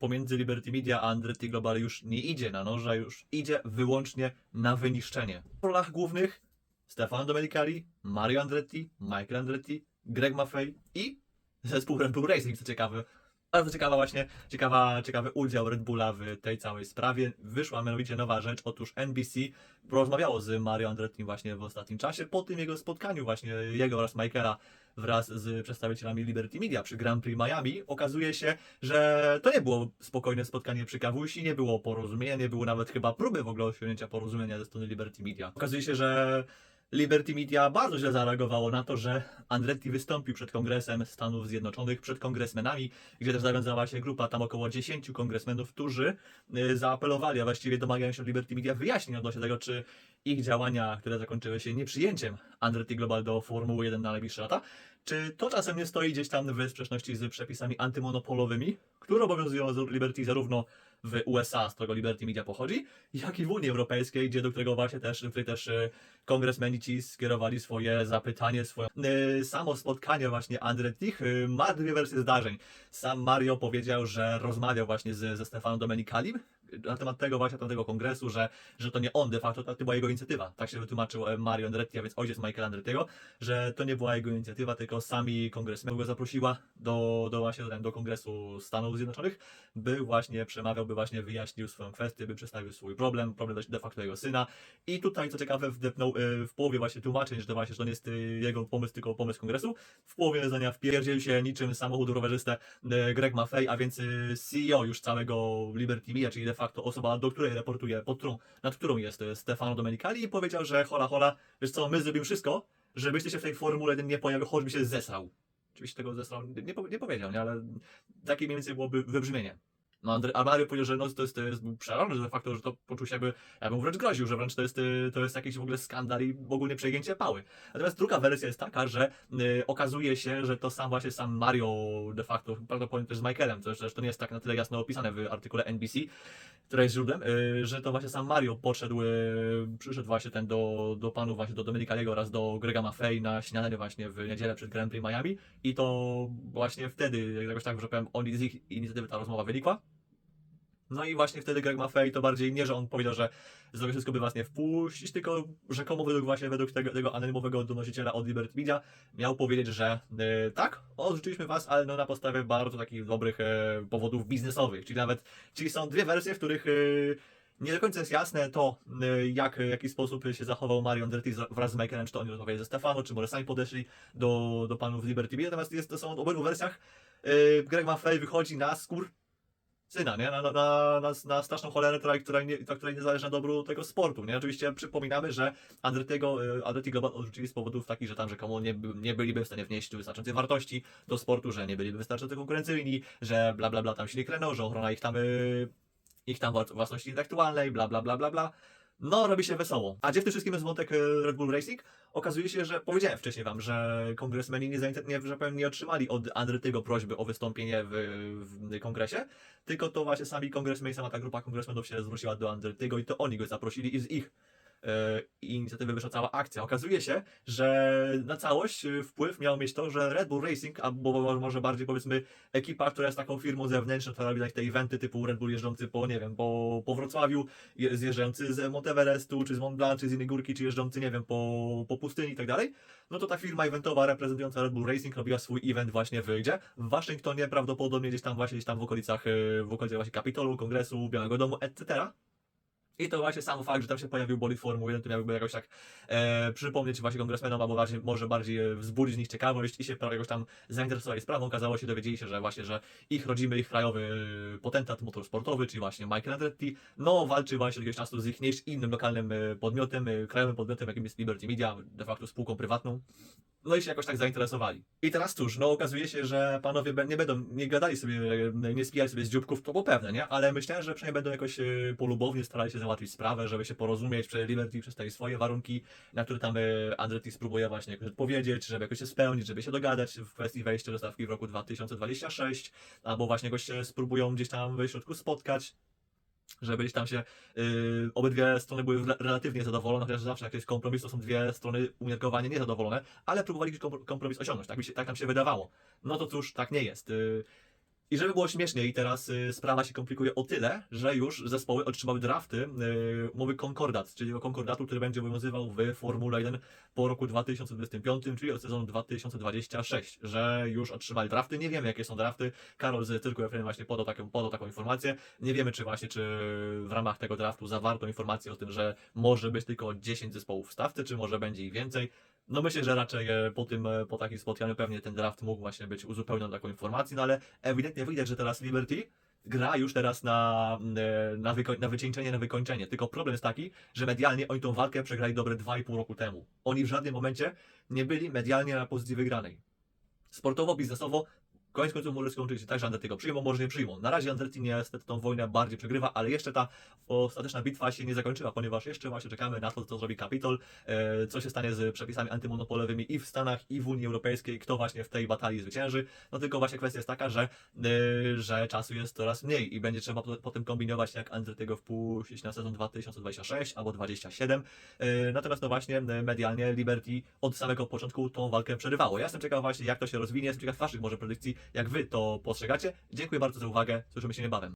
pomiędzy Liberty Media a Andretti Global już nie idzie na noże, już idzie wyłącznie na wyniszczenie. W rolach głównych Stefano Domenicali, Mario Andretti, Michael Andretti, Greg Maffei i zespół Red Bull Racing, co ciekawe. Bardzo ciekawa właśnie, ciekawa, ciekawy udział Red Bulla w tej całej sprawie. Wyszła mianowicie nowa rzecz, otóż NBC porozmawiało z Mario Andretti właśnie w ostatnim czasie, po tym jego spotkaniu właśnie jego oraz Michaela wraz z przedstawicielami Liberty Media przy Grand Prix Miami. Okazuje się, że to nie było spokojne spotkanie przy kawusi, nie było porozumienia, nie było nawet chyba próby w ogóle osiągnięcia porozumienia ze strony Liberty Media. Okazuje się, że Liberty Media bardzo źle zareagowało na to, że Andretti wystąpił przed Kongresem Stanów Zjednoczonych, przed kongresmenami, gdzie też zawiązała się grupa tam około 10 kongresmenów, którzy y, zaapelowali, a właściwie domagają się od Liberty Media wyjaśnień odnośnie tego, czy ich działania, które zakończyły się nieprzyjęciem Andretti Global do Formuły 1 na najbliższe lata, czy to czasem nie stoi gdzieś tam w sprzeczności z przepisami antymonopolowymi, które obowiązują Liberty zarówno w USA, z którego Liberty Media pochodzi, jak i w Unii Europejskiej, gdzie do którego właśnie też, też y, kongresmeni ci skierowali swoje zapytanie, swoje y, samo spotkanie właśnie Andrettich y, ma dwie wersje zdarzeń. Sam Mario powiedział, że rozmawiał właśnie z, ze Stefanem Domenikalim na temat tego właśnie tamtego kongresu, że, że to nie on de facto, to była jego inicjatywa. Tak się wytłumaczył e, Mario Andretti, a więc ojciec Michaela Andrettiego, że to nie była jego inicjatywa, tylko sami kongresmeni go zaprosiła do, do właśnie do, Kongresu Stanów Zjednoczonych, by właśnie przemawiał, by właśnie wyjaśnił swoją kwestię, by przedstawił swój problem, problem de facto jego syna. I tutaj, co ciekawe, wdepnął y, w połowie właśnie tłumaczeń, że to właśnie, że to nie jest y, jego pomysł, tylko pomysł kongresu. W połowie zdania wpierdzielił się niczym samochód rowerzystę Greg Maffei, a więc CEO już całego Liberty Media, czyli de facto osoba, do której reportuje, pod którą, nad którą jest y, Stefano Domenicali i powiedział, że hola hola, wiesz co, my zrobimy wszystko, żebyś ty się w tej Formule 1 nie pojawił, choćby się zesrał. Oczywiście tego zesrał nie, nie powiedział, nie? ale takie mniej więcej byłoby wybrzmienie. No, Andre- a Mario powiedział, że no, to jest, to jest był przerażony, że de facto, że to poczuł się jakby, ja bym wręcz groził, że wręcz to jest, to jest jakiś w ogóle skandal i ogólnie przegięcie pały. Natomiast druga wersja jest taka, że y, okazuje się, że to sam właśnie sam Mario de facto, prawdopodobnie też z Michaelem, to zresztą nie jest tak na tyle jasno opisane w artykule NBC, które jest źródłem, y, że to właśnie sam Mario podszedł, y, przyszedł właśnie ten do, do panów właśnie do Domenicaliego oraz do Grega Maffei na śniadanie właśnie w niedzielę przed Grand Prix Miami i to właśnie wtedy, jakoś tak, że powiem, oni z ich inicjatywy ta rozmowa wynikła. No i właśnie wtedy Greg Maffei to bardziej nie, że on powiedział, że zrobię wszystko, by was nie wpuścić, tylko rzekomo według właśnie według tego, tego anonimowego donosiciela od Liberty Media miał powiedzieć, że e, tak, odrzuciliśmy was, ale no na podstawie bardzo takich dobrych e, powodów biznesowych, czyli nawet, czyli są dwie wersje, w których e, nie do końca jest jasne to, jak, w jaki sposób się zachował Mario Andretti z- wraz z Michaelem, czy to oni rozmawiali ze Stefano, czy może sami podeszli do, do panów Liberty Media, natomiast jest, to są w obydwu wersjach. Greg Maffei wychodzi na skór syna, nie? Na, na, na, na, straszną cholerę, która, która, nie, ta, której nie zależy na dobru tego sportu, nie? Oczywiście przypominamy, że Andrettiego, y, Andretti Global odrzucili z powodów takich, że tam rzekomo nie, nie byliby w stanie wnieść wystarczającej wartości do sportu, że nie byliby wystarczająco konkurencyjni, że bla bla bla tam się nie klęą, że ochrona ich tam, y, ich tam wła- własności intelektualnej, bla bla bla bla bla. No, robi się wesoło. A gdzie w tym wszystkim jest wątek y, Red Bull Racing? Okazuje się, że powiedziałem wcześniej wam, że kongresmeni nie, nie, że powiem, nie otrzymali od Andrettiego prośby o wystąpienie w, w kongresie, tylko to właśnie sami kongresmeni, sama ta grupa kongresmenów się zwróciła do Andrettiego i to oni go zaprosili i z ich e, inicjatywy wyszła cała akcja. Okazuje się, że na całość e, wpływ miał mieć to, że Red Bull Racing, albo może bardziej powiedzmy ekipa, która jest taką firmą zewnętrzną, która robi te eventy typu Red Bull jeżdżący po, nie wiem, po, po Wrocławiu, je- zjeżdżający z Monteverestu, czy z Mont Blanc, czy z innej górki, czy jeżdżący, nie wiem, po, po pustyni i tak dalej, no to ta firma eventowa reprezentująca Red Bull Racing robiła swój event właśnie w gdzie? W Waszyngtonie, prawdopodobnie gdzieś tam właśnie, gdzieś tam w okolicach, e, w okolicach właśnie Kapitolu, Kongresu, Białego Domu, etc. I to właśnie sam fakt, że tam się pojawił bolid Formuły 1, to miałby jakoś tak e, przypomnieć właśnie kongresmenom, albo bardziej, może bardziej wzbudzić nich ciekawość i się jakoś tam zainteresowali sprawą. Okazało się, dowiedzieli się, że właśnie, że ich rodzimy, ich krajowy e, potentat motorsportowy, czyli właśnie Michael Andretti, no walczy właśnie od jakiegoś czasu z ich innym lokalnym e, podmiotem, e, krajowym podmiotem, jakim jest Liberty Media, de facto spółką prywatną. No i się jakoś tak zainteresowali. I teraz cóż, no okazuje się, że panowie nie będą, nie gadali sobie, e, nie spijali sobie z dzióbków, to było pewne, nie? Ale myślałem, że przynajmniej będą jakoś e, polubownie starali się załatwić sprawę, żeby się porozumieć, że Liberty przedstawi swoje warunki, na które tam e, Andretti spróbuje właśnie jakoś odpowiedzieć, żeby jakoś się spełnić, żeby się dogadać w kwestii wejścia do stawki w roku 2026, albo właśnie jakoś się spróbują gdzieś tam w środku spotkać żeby gdzieś tam się y, obydwie strony były re- relatywnie zadowolone, chociaż zawsze jak jest kompromis, to są dwie strony umiarkowanie niezadowolone, ale próbowali jakiś kompro- kompromis osiągnąć, tak, mi się, tak nam się wydawało. No to cóż, tak nie jest. Y, I żeby było śmieszniej, teraz y, sprawa się komplikuje o tyle, że już zespoły otrzymały drafty y, umowy konkordat, czyli konkordatu, który będzie obowiązywał w Formule 1 po roku 2025, czyli od sezonu 2026, że już otrzymali drafty. Nie wiemy, jakie są drafty. Karol z Cyrku FM właśnie podał taką, podał taką informację. Nie wiemy, czy właśnie, czy w ramach tego draftu zawarto informację o tym, że może być tylko 10 zespołów w stawce, czy może będzie ich więcej. No myślę, że raczej e, po tym, e, po takim spotkaniu pewnie ten draft mógł właśnie być uzupełniony taką informacją, no ale ewidentnie widać, że teraz Liberty gra już teraz na, e, na, wyko- na wycieńczenie, na wykończenie. Tylko problem jest taki, że medialnie oni tą walkę przegrali dobre 2,5 roku temu. Oni w żadnym momencie nie byli medialnie na pozycji wygranej. Sportowo, biznesowo, koniec końców może skończyć się tak, że Andretti przyjmą, może nie przyjmą. Na razie Andretti niestety tą wojnę bardziej przegrywa, ale jeszcze ta ostateczna bitwa się nie zakończyła, ponieważ jeszcze właśnie czekamy na to, co zrobi Capitol, e, co się stanie z przepisami antymonopolowymi i w Stanach, i w Unii Europejskiej, kto właśnie w tej batalii zwycięży. No tylko właśnie kwestia jest taka, że, e, że czasu jest coraz mniej i będzie trzeba po- potem kombinować, jak Andrettiego wpuścić na sezon 2026 albo 2027. E, Natomiast no właśnie medialnie Liberty od samego początku tą walkę przerywało. Ja jestem ciekaw właśnie, jak to się rozwinie, jestem ciekaw waszych może predykcji, jak wy to postrzegacie. Dziękuję bardzo za uwagę, słyszymy się niebawem.